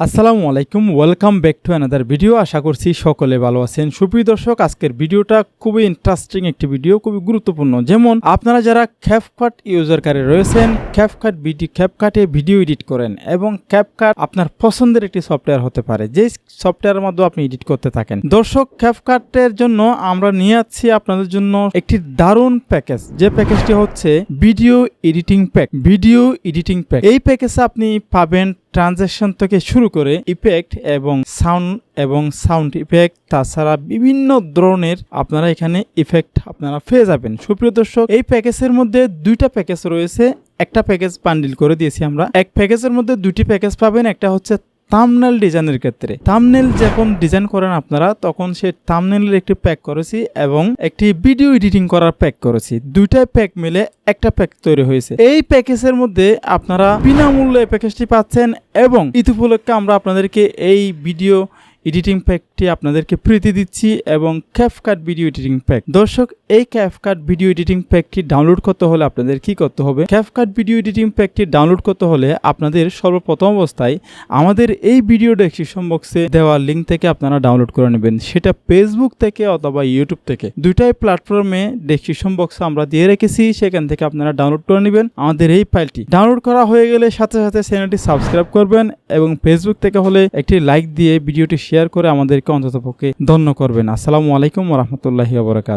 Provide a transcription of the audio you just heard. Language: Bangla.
আসসালামু আলাইকুম welcome back to another video আশা করছি সকলে ভালো আছেন। সুপ্রিয় দর্শক, আজকের ভিডিওটা খুবই ইন্টারেস্টিং একটি ভিডিও খুবই গুরুত্বপূর্ণ। যেমন আপনারা যারা ক্যাপকাট ইউজারকারে রয়েছেন ক্যাপকাট ভিডিও ক্যাপকাটে ভিডিও এডিট করেন এবং ক্যাপকাট আপনার পছন্দের একটি সফটওয়্যার হতে পারে যে সফটওয়্যারের মাধ্যমে আপনি এডিট করতে থাকেন। দর্শক ক্যাপকাটের জন্য আমরা নিয়ে যাচ্ছি আপনাদের জন্য একটি দারুণ প্যাকেজ যে প্যাকেজটি হচ্ছে video editing pack video editing pack এই প্যাকেজে আপনি পাবেন ট্রানজ্যাকশন থেকে শুরু করে ইফেক্ট এবং সাউন্ড এবং সাউন্ড ইফেক্ট তাছাড়া বিভিন্ন ধরনের আপনারা এখানে ইফেক্ট আপনারা পেয়ে যাবেন। সুপ্রিয় দর্শক, এই প্যাকেজের মধ্যে দুইটা প্যাকেজ রয়েছে। একটা প্যাকেজ বান্ডিল করে দিয়েছি আমরা। এক প্যাকেজের মধ্যে দুটি প্যাকেজ পাবেন। একটা হচ্ছে থামনেল ডিজাইনের ক্ষেত্রে। থামনেল যখন ডিজাইন করেন আপনারা, তখন সে থামনেলের একটি প্যাক করেছি এবং একটি ভিডিও এডিটিং করার প্যাক করেছি। দুইটাই প্যাক মিলে একটা প্যাক তৈরি হয়েছে। এই প্যাকেজের মধ্যে আপনারা বিনামূল্যে প্যাকেজটি পাচ্ছেন এবং ঈদ উপলক্ষে আমরা আপনাদেরকে এই ভিডিও এডিটিং প্যাকটি আপনাদেরকে প্রীতি দিচ্ছি এবং ক্যাফকাট ভিডিও এডিটিং প্যাক। দর্শক, এই ক্যাফকাট ভিডিও এডিটিং প্যাকটি ডাউনলোড করতে হলে আপনাদের কি করতে হবে? ক্যাফকাট ভিডিও এডিটিং প্যাকটি ডাউনলোড করতে হলে আপনাদের সর্বপ্রথম অবস্থায় আমাদের এই ভিডিও ডেসক্রিপশন বক্সে দেওয়া লিঙ্ক থেকে আপনারা ডাউনলোড করে নেবেন। সেটা ফেসবুক থেকে অথবা ইউটিউব থেকে। দুইটাই প্ল্যাটফর্মে ডেসক্রিপশন বক্সে আমরা দিয়ে রেখেছি, সেখান থেকে আপনারা ডাউনলোড করে নেবেন আমাদের এই ফাইলটি। ডাউনলোড করা হয়ে গেলে সাথে সাথে চ্যানেলটি সাবস্ক্রাইব করবেন এবং ফেসবুক থেকে হলে একটি লাইক দিয়ে ভিডিওটি শেয়ার করে আমাদেরকে অন্ততপক্ষে ধন্য করবেন। আসসালামু আলাইকুম রহমতুল্লাহি ওবরাকাত